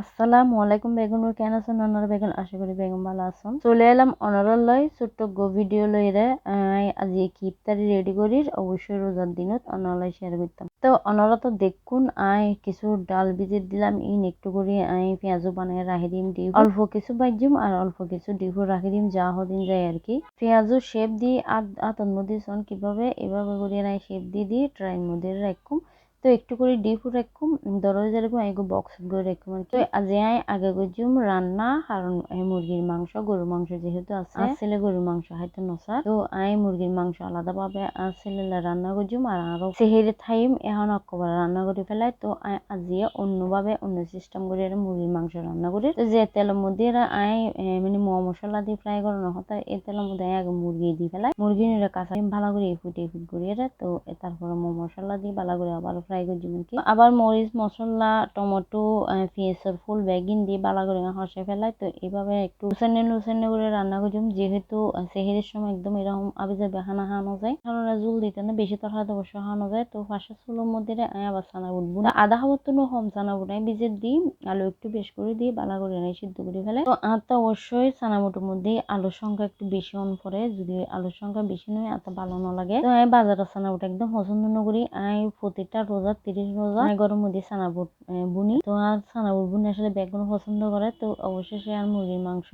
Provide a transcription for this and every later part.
আসসালামু আলাইকুম বেগুনুর কেন আছেন অনারা বেগুন? আশা করি বেগুন ভালো আছেন। চলে এলাম অনারার লয় ছোট্ট গো ভিডিও লইরে আজি কি ইফতারি রেডি করি অবশ্যই রোজার দিনত অনারাই শেয়ার করতাম। তো অনারা তো দেখুন, আই, কিছু ডাল ভিজে দিলাম, ইন একটু করে, আই, পেঁয়াজও বানাই রাখি দিম ডিউ অল্প কিছু বাজ্যুম আর অল্প কিছু ডিহু রাখি দিম, যা হদিন যায় আর কি। পেঁয়াজও শেপ দিয়ে আতন মধ্যে কীভাবে, এভাবে করে নাই শেপ দিয়ে দিয়ে ট্রাইন মধ্যে রাখুম। তো একটু করে ডিপু রাখুম দরজা যেরকম এগো বক্স করে রাখুম আর কি। আজি আই আগে গজুম রান্না কারণ মুরগির মাংস গরুর মাংস যেহেতু আছে। ছেলে গরুর মাংস হয়তো নসা তো আই মুরগির মাংস আলাদা ভাবে ছেলে রান্না করছুম আর আরও সেহেরে থাইম এখন অকবার রান্না করে ফেলাই। তো আজি অন্যভাবে অন্য সিস্টেম করে মুরগির মাংস রান্না করে। তো যে তেলের মধ্যে আই মানে ম মশলা দিয়ে ফ্রাই করানো হতো এই তেলের মধ্যে আগে মুরগি দিয়ে ফেলাই। মুরগি কাঁচা ভালো করে ফুটে ফুট করিয়ে তো তারপরে ম মশলা দিয়ে ভালো করে আবার ফ্রাই করছি কি আবার মরিচ, মশলা, টমেটো পেঁয়াজের ফুল, বেগিন দিয়ে বালা করে হসে ফেলাই, তো এইভাবে একটু লুসানে লুসানে করে রান্না করছি যেহেতু সেহেরের সময় একদম এরকম আবিজা বেহানা হানো যায় কারণ জুল দিতে না, বেশি তরকারি অবশ্য হানো যায়, তো পাশে চুলোর মধ্যে আবার চানা উঠবো না। আধা খাবার তো কম চানা উঠাই বিজের দিই, আলু একটু বেশ করে দিয়ে বালা করে সিদ্ধ করে ফেলে তো আটা অবশ্যই চানা মুটোর মধ্যে, আলুর সংখ্যা একটু বেশি অন পরে, যদি আলুর সংখ্যা বেশি নয় আটা ভালো না লাগে। তো বাজারের চানা উঠে একদম পছন্দ নকরি আমি প্রতিটা রোজা তিরিশ রোজা গরম মধ্যে চানা বুট বুনি। তো আর চানা বুট বুনি আসলে বেগুন পছন্দ করে তো অবশেষে আর মুরগির মাংস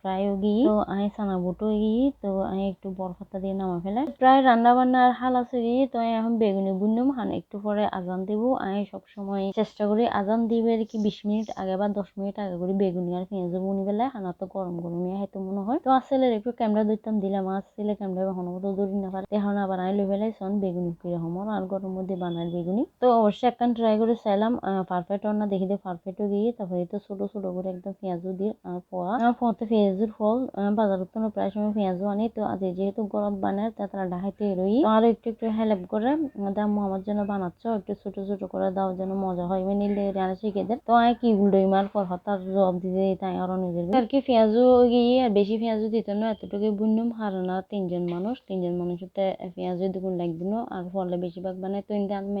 প্রায় গিয়ে। তো আমি চানা বুটও গিয়ে তো আমি একটু বরফাতা দিয়ে নামা ফেলে। প্রায় রান্না বান্নার হাল আছে গিয়ে তো আমি এখন বেগুনি বুনলাম হান একটু পরে আজান দিব। আমি সবসময় চেষ্টা করি আজান দিব দিবে কি বিশ মিনিট আগে বা দশ মিনিট আগে করে বেগুনি আর পেঁয়াজ বুনি বেলা হানা তো গরম গরমই হয়তো মনে হয়। তো আসলে একটু ক্যামেরা ধরতাম দিলাম। আর ছেলে ক্যামেরা কখনো মতো ধরি না। পারে এখন আবার আই লই বেলাই সন বেগুনি কীরকম। আর গরম মধ্যে বানার বেগুনি তো অবশ্যই একখান ট্রাই করে চাইলাম পারফেক্ট না, দেখি দিয়ে পারফেক্টও গিয়ে তারপরে তো ছোট ছোট করে একদম পেঁয়াজও দিয়ে পোয়া। ফোতে পেঁয়াজের ফল বাজারত তো প্রায় সময় পেঁয়াজও আনি। তো আজ যেহেতু গরম বানায় তা তারা ঢাকাইতে রই আর একটু একটু হেল্প করে দাম আমার জন্য বানাচ্ছ একটু ছোট ছোট করে দাও, যেন মজা হয়। মানে রান্না শিখে দেয়। তো আমি কি গুলোই মার পর হতার জব দিতে তাই আরও নিজের আর কি পেঁয়াজও গিয়ে, আর বেশি পেঁয়াজও দিত না এতটুকু বুনলাম। হারো না তিনজন মানুষ, তিনজন মানুষের পেঁয়াজও দুগুণ লাগদিন আর ফলে বেশিরভাগ বানায় তো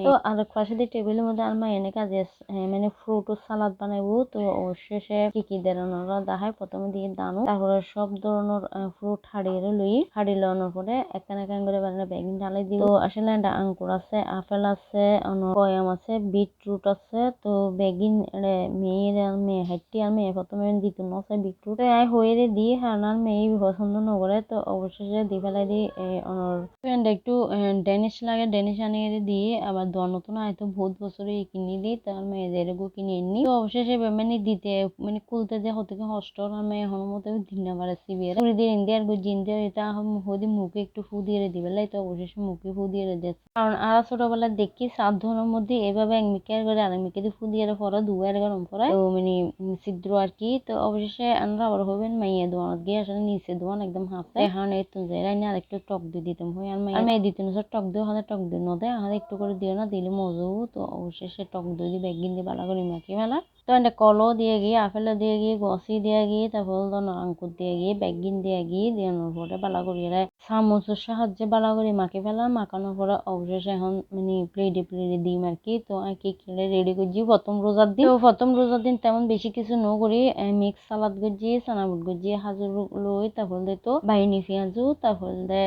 তো আর পাশে দিয়ে টেবিলের মধ্যে আলমা এনে কাজে মানে ফ্রুট ও সালাদ বানাইবো। তো শেষে কি কি দেওয়ানোর দেখায় প্রথমে দিয়ে দানো, তারপরে সব ধরনের ফ্রুট হাড়িয়ে লই হাড়ি লানোর পরে একান একান করে বানানো বেগিন ঢালাই দিব। আসলে আঙ্কুর আছে, আপেল আছে কয়াম আছে, বিটরুট আছে। তো বেগিন মেয়ের মেয়ে হাইটি আর মেয়ে প্রথমে দিত নছে বিটরুট। আই হয়ে দিয়ে হানার মেয়ে পছন্দ নকরে তো অবশেষে দি ফেলাই দি অনর। একটু ডেনিশ লাগে, ডেনিশ আনিয়ে দিয়ে আবার দোয়া নতুন হয়তো বহুত বছরে কিনে দিই, তার মেয়েদের গো কিনে এনি। তো অবশেষে মানে দিতে মানে কুলতে যে হতে হষ্ট আর মেয়ে হন মতো দিন পারে সিবিয়ার পুরি দিয়ে ইন্ডিয়ার গো জিন্দে এটা হদি মুখে একটু ফু দিয়ে দিবে লাই তো অবশেষে মুখে ফু দিয়ে দিয়েছে কারণ আর ছোটবেলা দেখি সাত ধরনের মধ্যে এভাবে এক মিকের করে আর মিকে দিয়ে ফু দিয়ে পরে দুয়ার গরম পরে তো মানে ছিদ্র আর কি, তো অবশেষে আমরা আবার হবেন মাইয়া দোয়ানত গিয়ে আসলে নিচে দোয়ান একদম হাফে এখন এই তো যাই আর একটু টক দিয়ে দিতাম হয় আর মেয়ে দিতেন টক দিয়ে হাতে টক দিয়ে নদে হাতে একটু করে দিও না দিলে মজবুত অবশেষে টক দই দিয়ে বেগিন দিয়ে ভালো করে মাখিয়ে মেলা তো এটা কলো দিয়ে গিয়ে, আপেল দিয়ে গিয়ে, গছি দিয়ে গিয়ে, তারপর ধরুন আঙ্কুর দিয়ে গিয়ে, বেগিন দিয়ে গিয়ে দেওয়ানোর পরে বালা করি করিয়ে চামচের সাহায্যে বালা করে, মাখি ফেলাম, মাখানোর পরে অবশেষে এখন মানে প্লেটে প্লেটে দিম আর কি, তো কি খেলে রেডি করছি, প্রথম রোজার দিন। তো প্রথম রোজার দিন তেমন বেশি কিছু ন করি মিক্স সালাদ গজি সানাবুট গজি হাজুর লই, তারপর দে তো বাইনি পেঁয়াজু, তারপর দে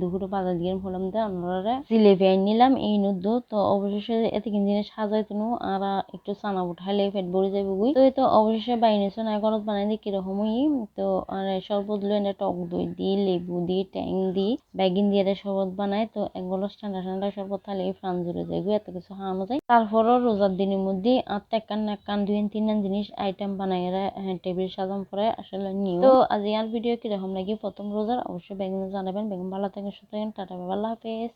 দুপুরে বাজার দিয়ে ফলাম দে আমরা জিলেপি আই নিলাম, এই নুদ্দু তো অবশেষে এতে কিন জিনিস সাজাইতো আর একটু চানা উঠাইলে পেট যাবে বুই তো তো অবশেষে বাইনে সোনা ঘরত বানাই দিই কিরকমই। তো আর শরবত লই এনে টক দই দি, লেবু দি ট্যাং দি, বেগিন দিয়ে শরবত বানাই। তো এক ঠান্ডা ঠান্ডা শরবত খাইলে ফ্রান জুড়ে যায় এত কিছু খাওয়ানো যায় তারপরও রোজার দিনের মধ্যে আট একান একান দুই তিন জিনিস আইটেম বানাই টেবিল সাজাম পরে আসলে নিউ তো আজ আর ভিডিও কীরকম লাগে? প্রথম রোজার অবশ্যই বেগুন জানাবেন। বেগুন ভালো থাকেন সুতরাং টাটা আল্লাহ হাফেজ।